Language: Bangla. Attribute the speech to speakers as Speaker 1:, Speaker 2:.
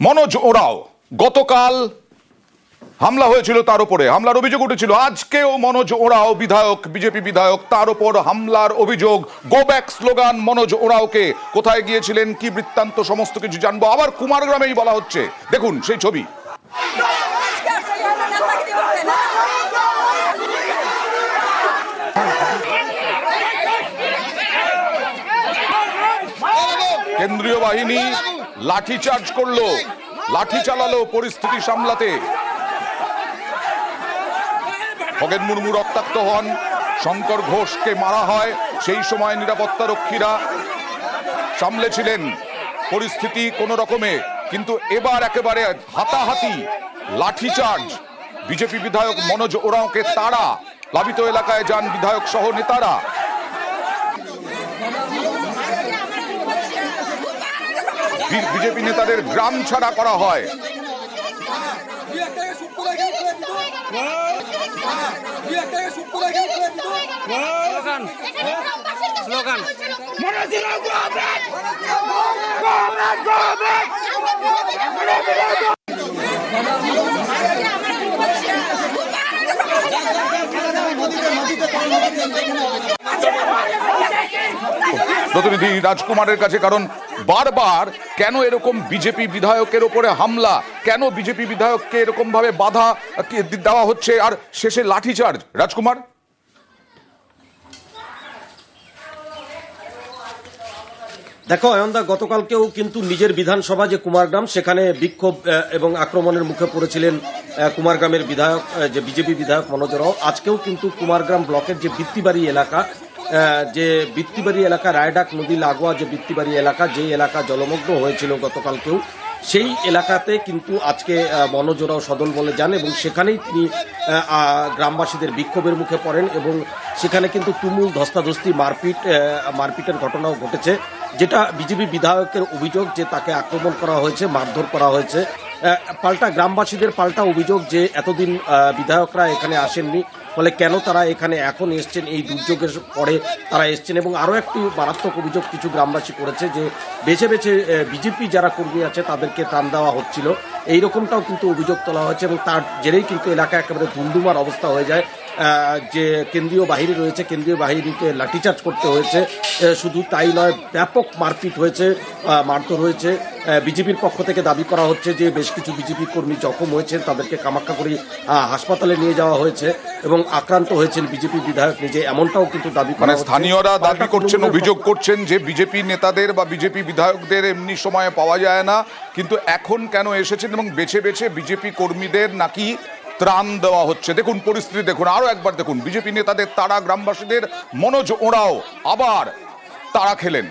Speaker 1: মনোজ ওরাও, গতকাল হামলা হয়েছিল তার উপরে। হামলার অভিযোগ উঠেছিল, আজকেও মনোজ ওরাও বিধায়ক, বিজেপি বিধায়ক, তার উপর হামলার অভিযোগ। গো ব্যাক স্লোগান মনোজ ওরাওকে। কোথায় গিয়েছিলেন, কি বৃত্তান্ত, সমস্ত কিছু জানব। আবার কুমারগ্রামেই বলা হচ্ছে। দেখুন সেই ছবি। কেন্দ্রীয় বাহিনী লাঠিচার্জ করল। লাঠি চালালো পরিস্থিতি সামলাতে। খগেন মুর্মু রক্তাক্ত হন। শঙ্কর ঘোষকে মারা হয়। সেই সময় নিরাপত্তা রক্ষীরা সামলেছিলেন। পরিস্থিতি কোনো রকমে, কিন্তু এবার একেবারে হাতাহাতি। লাঠিচার্জ বিজেপি বিধায়ক মনোজ ওরাওকে তারা প্লাবিত এলাকায় যান বিধায়ক সহ নেতারা। বিজেপি নেতাদের গ্রাম ছাড়া করা হয়। প্রতিনিধি রাজকুমারের কাছে কারণ বারবার কেন এরকম বিজেপি বিধায়কের ওপরে হামলা? কেন বিজেপি বিধায়ককে এরকম ভাবে বাধা দেওয়া হচ্ছে? আর শেষে লাঠিচার্জ। রাজকুমার?
Speaker 2: দেখো, অয়নদা, গতকালকেও কিন্তু নিজের বিধানসভা যে কুমারগ্রাম, সেখানে বিক্ষোভ এবং আক্রমণের মুখে পড়েছিলেন কুমারগ্রামের বিধায়ক যে বিজেপি বিধায়ক মনোজ রাও। আজকেও কিন্তু কুমারগ্রাম ব্লকের যে ভিত্তিবাড়ি এলাকা যে বৃত্তিবাড়ি এলাকা, রায়ডাক নদী লাগোয়া যে বৃত্তিবাড়ি এলাকা যে এলাকা জলমগ্ন হয়েছিল গতকালকেও, সেই এলাকাতে কিন্তু আজকে রাও সদল বলে যান এবং সেখানেই তিনি গ্রামবাসীদের বিক্ষোভের মুখে পড়েন এবং সেখানে কিন্তু তুমুল ধস্তাধস্তি, মারপিট মারপিটের ঘটনাও ঘটেছে, যেটা বিজেপি বিধায়কের অভিযোগ যে তাকে আক্রমণ করা হয়েছে, মারধর করা হয়েছে। পাল্টা গ্রামবাসীদের পাল্টা অভিযোগ যে এতদিন বিধায়করা এখানে আসেননি, ফলে কেন তারা এখানে এখন এসছেন, এই দুর্যোগের পরে তারা এসছেন? এবং আরও একটি মারাত্মক অভিযোগ কিছু গ্রামবাসী করেছে যে বেছে বেছে বিজেপি যারা কর্মী আছে তাদেরকে ত্রাণ দেওয়া হচ্ছিল। এইরকমটাও কিন্তু অভিযোগ তোলা হয়েছে এবং তার জেরেই কিন্তু এলাকা একেবারে ধুমধুমার অবস্থা হয়ে যায়। যে কেন্দ্রীয় বাহিনী রয়েছে কেন্দ্রীয় বাহিনীকে লাঠিচার্জ করতে হয়েছে। শুধু তাই নয় ব্যাপক মারপিট হয়েছে মারধর হয়েছে। বিজেপির পক্ষ থেকে দাবি করা হচ্ছে যে বেশ কিছু বিজেপি কর্মী জখম হয়েছেন তাদেরকে আহ, হাসপাতালে নিয়ে যাওয়া হয়েছে এবং আক্রান্ত হয়েছেন বিজেপি বিধায়ক নিজে। এমনটাও কিন্তু দাবি করা
Speaker 1: মানে স্থানীয়রা দাবি করছেন অভিযোগ করছেন যে বিজেপি নেতাদের বা বিজেপি বিধায়কদের এমনি সময়ে পাওয়া যায় না। কিন্তু এখন কেন এসেছেন এবং বেছে বেছে বিজেপি কর্মীদের নাকি ত্রাণ দেওয়া হচ্ছে। দেখুন পরিস্থিতি, দেখুন, আরও একবার দেখুন। বিজেপি নেতাদের, তারা গ্রামবাসীদের মনোজ ওঁরাও আবার তারা খেলেন।